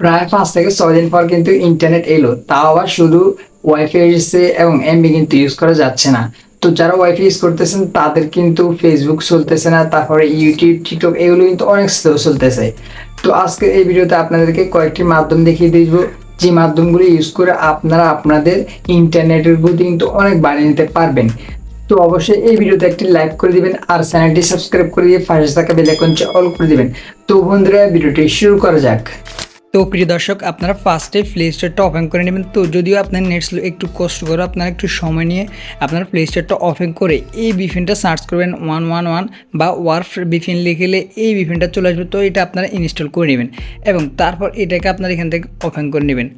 প্রায় পাঁচ থেকে ছয় দিন পর কিন্তু ইন্টারনেট এলো। তাও আবার শুধু ওয়াইফাই এসেছে এবং এমবি কিন্তু ইউজ করা যাচ্ছে না। তো যারা ওয়াইফাই ইউজ করতেছেন, তাদের কিন্তু ফেসবুক চলতেছে না, তারপরে ইউটিউব টিকটক এগুলো কিন্তু অনেক স্লো চলতেছে। তো আজকে এই ভিডিওতে আপনাদেরকে কয়েকটি মাধ্যম দেখিয়ে দিব, যে মাধ্যমগুলো ইউজ করে আপনারা আপনাদের ইন্টারনেটের গতি কিন্তু অনেক বাড়িয়ে নিতে পারবেন। তো অবশ্যই এই ভিডিওতে একটি লাইক করে দিবেন, আর চ্যানেলটি সাবস্ক্রাইব করে দিয়ে পাশে থাকা বেল আইকনটি অল করে দিবেন। তো বন্ধুরা, ভিডিওটি শুরু করা যাক। তো প্রিয় দর্শক, আপনারা ফার্স্টে প্লে স্টোরটা ওপেন করে নেবেন। তো যদিও আপনার নেট স্লো একটু কষ্ট করে, আপনারা একটু সময় নিয়ে আপনার প্লে স্টোরটা ওপেন করে এই বিফিনটা সার্চ করবেন ওয়ান ওয়ান ওয়ান বা ওয়ার্ফ বিফিন লিখেলে এই বিফিনটা চলে আসবে। তো এটা আপনারা ইনস্টল করে নেবেন এবং তারপর এটাকে আপনারা এখান থেকে ওপেন করে নেবেন।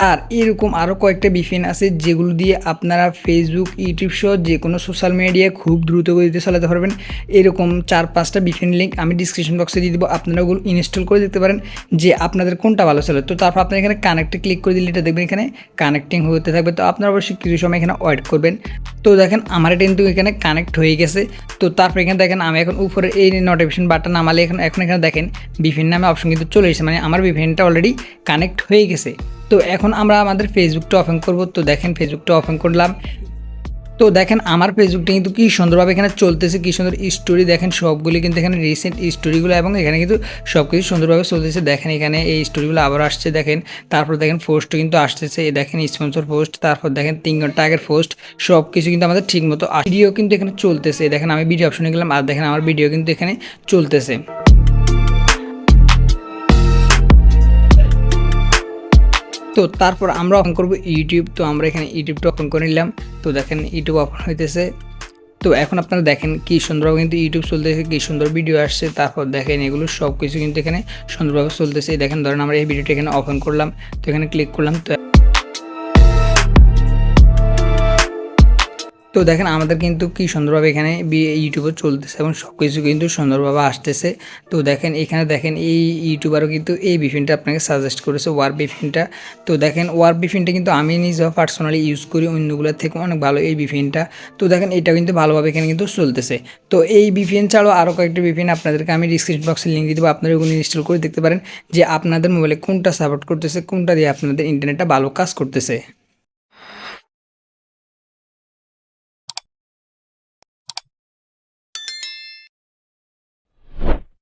আর এরকম আরও কয়েকটা বিফিন আছে যেগুলো দিয়ে আপনারা ফেসবুক ইউটিউব সহ যে কোনো সোশ্যাল মিডিয়ায় খুব দ্রুত গতিতে চালাতে পারবেন। এরকম চার পাঁচটা বিফিন লিঙ্ক আমি ডিসক্রিপশন বক্সে দিয়ে দেবো। আপনারা ওগুলো ইনস্টল করে দেখতে পারেন যে আপনাদের কোনটা ভালো চলে। তো তারপর আপনারা এখানে কানেক্টে ক্লিক করে দিলে এটা দেখবেন এখানে কানেক্টিং হতে থাকবে। তো আপনারা অবশ্যই কিছু সময় এখানে ওয়েট করবেন। তো দেখেন আমার এটা কিন্তু এখানে কানেক্ট হয়ে গেছে। তো তারপর এখানে দেখেন আমি এখন উপরে এই নোটিফিকেশন বাটন নামালে এখন এখন এখানে দেখেন বিভিন্ন নামে অপশন কিন্তু চলে এসেছে। মানে আমার বিভিন্নটা অলরেডি কানেক্ট হয়ে গেছে। তো এখন আমরা আমাদের ফেসবুকটা ওপেন করব। তো দেখেন ফেসবুকটা ওপেন করলাম। তো দেখেন আমার ফেসবুকটা কিন্তু কী সুন্দরভাবে এখানে চলতেছে, কী সুন্দর স্টোরি দেখেন সবগুলি কিন্তু এখানে রিসেন্ট স্টোরিগুলো এবং এখানে কিন্তু সব কিছু সুন্দরভাবে চলতেছে। দেখেন এখানে এই স্টোরিগুলো আবার আসছে, দেখেন। তারপর দেখেন পোস্টও কিন্তু আসতেছে দেখেন স্পন্সর পোস্ট তারপর দেখেন তিন ঘণ্টা আগের পোস্ট সব কিছু কিন্তু আমাদের ঠিক মতো ভিডিও কিন্তু এখানে চলতেছে। দেখেন আমি ভিডিও অপশনে গেলাম আর দেখেন আমার ভিডিও কিন্তু এখানে চলতেছে। তো তারপর আমরা অপন করব ইউটিউব তো আমরা এখানে ইউটিউবটা ওপেন করে নিলাম। তো দেখেন ইউটিউব ওপেন হইতেছে। তো এখন আপনারা দেখেন কি সুন্দরভাবে কিন্তু ইউটিউব চলতেছে, কি সুন্দর ভিডিও আসছে। তারপর দেখেন এগুলো সব কিছু কিন্তু এখানে সুন্দরভাবে চলতেছে। দেখেন, ধরেন আমরা এই ভিডিওটা এখানে ওপেন করলাম। তো এখানে ক্লিক করলাম, তো তো দেখেন আমাদের কিন্তু কি সুন্দরভাবে এখানে ইউটিউবে চলতেছে এবং সব কিছু কিন্তু সুন্দরভাবে আসতেছে। তো দেখেন, এখানে দেখেন এই ইউটিউবারও কিন্তু এই বিফিনটা আপনাকে সাজেস্ট করেছে ওয়ার বিফিনটা তো দেখেন ওয়ার বিফিনটা কিন্তু আমি নিজেও পার্সোনালি ইউজ করি, অন্যগুলোর থেকে অনেক ভালো এই বিফিনটা তো দেখেন এটা কিন্তু ভালোভাবে এখানে কিন্তু চলতেছে। তো এই বিফিন ছাড়াও আরও কয়েকটি বিফিন আপনাদেরকে আমি ডিসক্রিপশন বক্সে লিঙ্ক দেবো, আপনারা ওগুলো ইনস্টল করে দেখতে পারেন যে আপনাদের মোবাইলে কোনটা সাপোর্ট করতেছে, কোনটা দিয়ে আপনাদের ইন্টারনেটটা ভালো কাজ করতেছে।